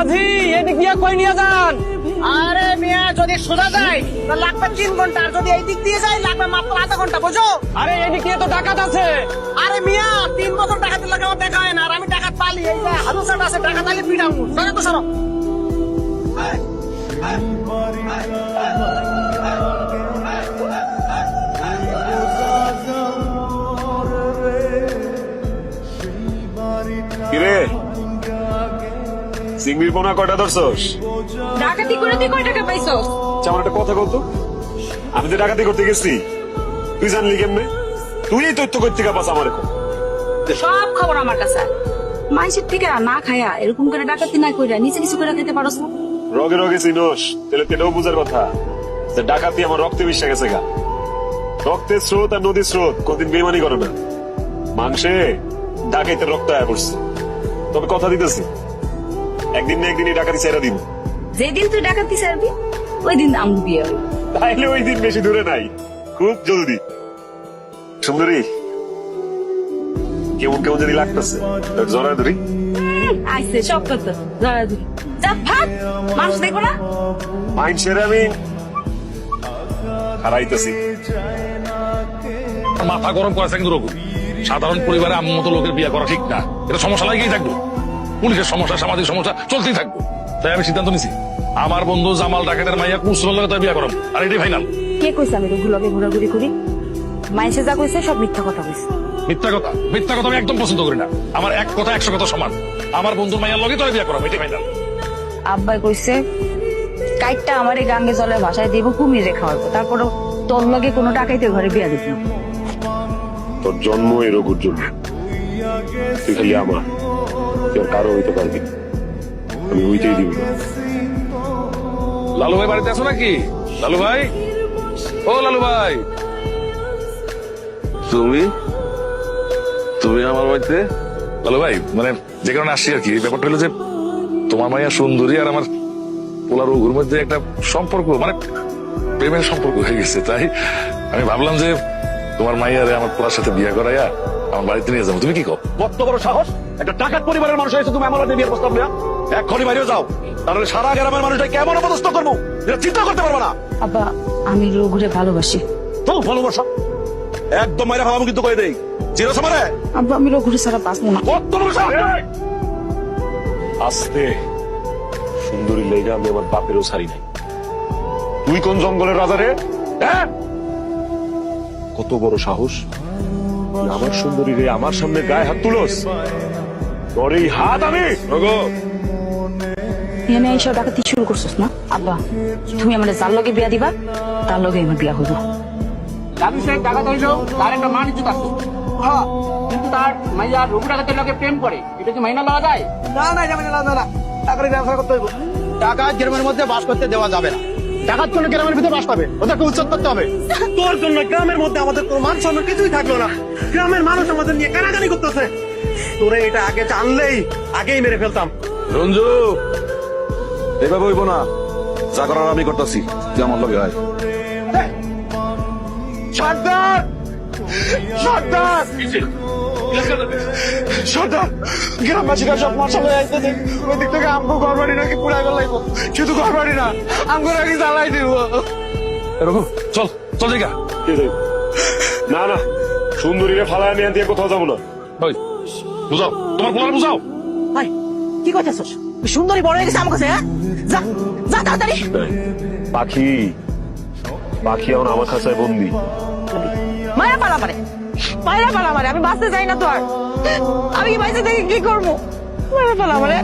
মাঝি এদিক দিয়ে কই নিয়ে যান? আরে মিয়া যদি সোজা যায় তো লাগবে তিন ঘণ্টা আর যদি এই দিক দিয়ে যায় লাগবে মাত্র আধা ঘণ্টা বুঝো আরে এদিক দিয়ে তো ডাকাত আছে। আরে মিয়া তিন বছর টাকা দিলে আমার দেখা হয় না আর আমি ডাকাত পালি এই যে হাজু আছে টাকা তাহলে পিড়াবো সরে তো সরো। চিংড়ির পোনা কয়টা ধরছস? ডাকাতি করে তুই কয় টাকা পাইছো আচ্ছা, আমার একটা কথা কত আমি তো ডাকাতি করতে গেছি তুই জানলি কেমনে? তুই এই তথ্য করতে পাস আমার এখন। সব খবর আমার কাছে মানুষের থেকে না খায়া এরকম করে ডাকাতি না কইরা নিচে কিছু করে খেতে পারোস না। রগে রগে চিনোস তাহলে তেটাও বুঝার কথা। যে ডাকাতি আমার রক্তে মিশে গেছে গা। রক্তের স্রোত আর নদীর স্রোত কোনদিন বেমানি করে না। মাংসে ডাকাইতে রক্ত আয়া পড়ছে। তবে কথা দিতেছি। একদিন না একদিন ডাকাতি ছেড়ে দিব। যেদিন তুই ডাকাতি ছাড়বি ওই দিন আম বিয়ে হবে। তাইলে ওই দিন বেশি দূরে নাই। খুব জলদি। সুন্দরী কেমন কেমন যদি লাগতেছে। জড়ায় ধরি। আইসে সব কথা। ধরা ধরি। যা ভাগ! মানুষ দেখব না। মাইন্ড সেরে আমি হারাইতেছি। মাথা গরম কিন্তু রঘু সাধারণ পরিবারে আমার মতো লোকের বিয়ে করা ঠিক না। এটা সমস্যা লাগেই থাকব। পুলিশের সমস্যা সামাজিক সমস্যা চলতেই থাকব। তাই আমি সিদ্ধান্ত নিছি আমার বন্ধু জামাল ডাকাতের মাইয়া কুসুমের লগে তাই বিয়ে করাম আর এটাই ফাইনাল কে কইছে আমি রঘু লগে ঘোরাঘুরি করি? মাইসে যা কইছে সব মিথ্যা কথা কইছে। মিথ্যা কথা মিথ্যা কথা আমি একদম পছন্দ করি না। আমার এক কথা একশো কথা সমান। আমার বন্ধুর মাইয়ার লগে তো বিয়া করাম এটাই ফাইনাল আব্বাই কইছে কাইটটা আমার এই গাঙ্গে জলে ভাষায় দিব কুমির রেখা হইব তারপরে তোর লগে কোনো ডাকাইতে ঘরে বিয়া দিব তোর জন্ম এই রঘুর জন্য। তুই আমার? আর কারও হইতে পারবি। আমি হইতেই দিব। লালু ভাই বাড়িতে আছো নাকি? লালু ভাই? ও লালু ভাই। তুমি? তুমি আমার বাড়িতে? লালু ভাই মানে যে কারণে আসছি আর কি ব্যাপারটা হলো যে তোমার মাইয়া সুন্দরী আর আমার পোলার ওগুর মধ্যে একটা সম্পর্ক মানে প্রেমের সম্পর্ক হয়ে গেছে তাই? আমি ভাবলাম যে তোমার মাইয়ারে আমার পোলার সাথে বিয়ে করাইয়া আমার বাড়িতে নিয়ে যাব। তুমি কি কো কত বড় সাহস? একটা টাকার পরিবারের মানুষ হয়েছে তুমি আমার বিয়ের প্রস্তাব নেওয়া এক্ষুনি বাইরে যাও। তাহলে সারা গ্রামের মানুষটা কেমন অপদস্থ করব? এটা চিন্তা করতে পারব না। আব্বা আমি রঘুরে ভালোবাসি। তো ভালোবাসা। একদম মাইরা খাওয়াবো কিন্তু করে দেই। চিরস আমারে আব্বা আমি রঘুরে ছাড়া বাঁচবো না। কত বড় সাহস? আস্তে। সুন্দরী লেগা আমি আমার বাপেরও ছাড়ি নাই। তুই কোন জঙ্গলের রাজা রে? হ্যাঁ? কত বড় সাহস। আমার সুন্দরী রে আমার সামনে গায়ে হাত তুলস। তোর এই হাত আমি। এনে এইসব ডাকাতি শুরু করছিস না? আব্বা তুমি আমার যার লগে বিয়া দিবা তার লগে আমার বিয়া হইব। দাবি সে টাকা ধরল তার একটা মান ইজ্জত আছে। হ্যাঁ কিন্তু তার মাইয়া রঘু ডাকাতের লোকে প্রেম করে এটা কি মাইনা লওয়া যায়? না না এটা মাইনা লওয়া যায় না। টাকার ব্যবসা করতে হইব। টাকা গ্রামের মধ্যে বাস করতে দেওয়া যাবে না। গ্রামের ভিতরে বাস পাবে। ওদেরকে উচ্ছেদ করতে হবে। তোর জন্য গ্রামের মধ্যে আমাদের কোনো মান সম্মান কিছুই থাকল না। গ্রামের মানুষ আমাদের নিয়ে কানাকানি করতেছে। তোরে এটা আগে জানলেই আগেই মেরে ফেলতাম। রঞ্জু এভাবে হইব না। যা করার আমি করতেছি। তুই আমার লগে আয়। সর্দার! সর্দার! সর্দার গ্রামবাসীরা সব মশলা যাইতেছে ওই দিক থেকে আমগো ঘর বাড়ি নাকি পুরাই ফেলাইবো শুধু ঘর বাড়ি না আমগো নাকি জ্বালাই দিব। রঘু চল চল রে? না না সুন্দরীরে ফালায় নিয়ে দিয়ে কোথাও যাব না। বুঝাও তোমার পোলার বুঝাও। ভাই কি করতেছস সুন্দরী বড় হয়ে গেছে আমার কাছে হ্যাঁ? যা যা তাড়াতাড়ি। পাখি পাখি এখন আমার খাঁচায় বন্দি। মায়া পালা মারে মায়া পালা মারে আমি বাঁচতে চাই না তো আর। আমি বাইসে থেকে কি করব? পায়রা পালা মারে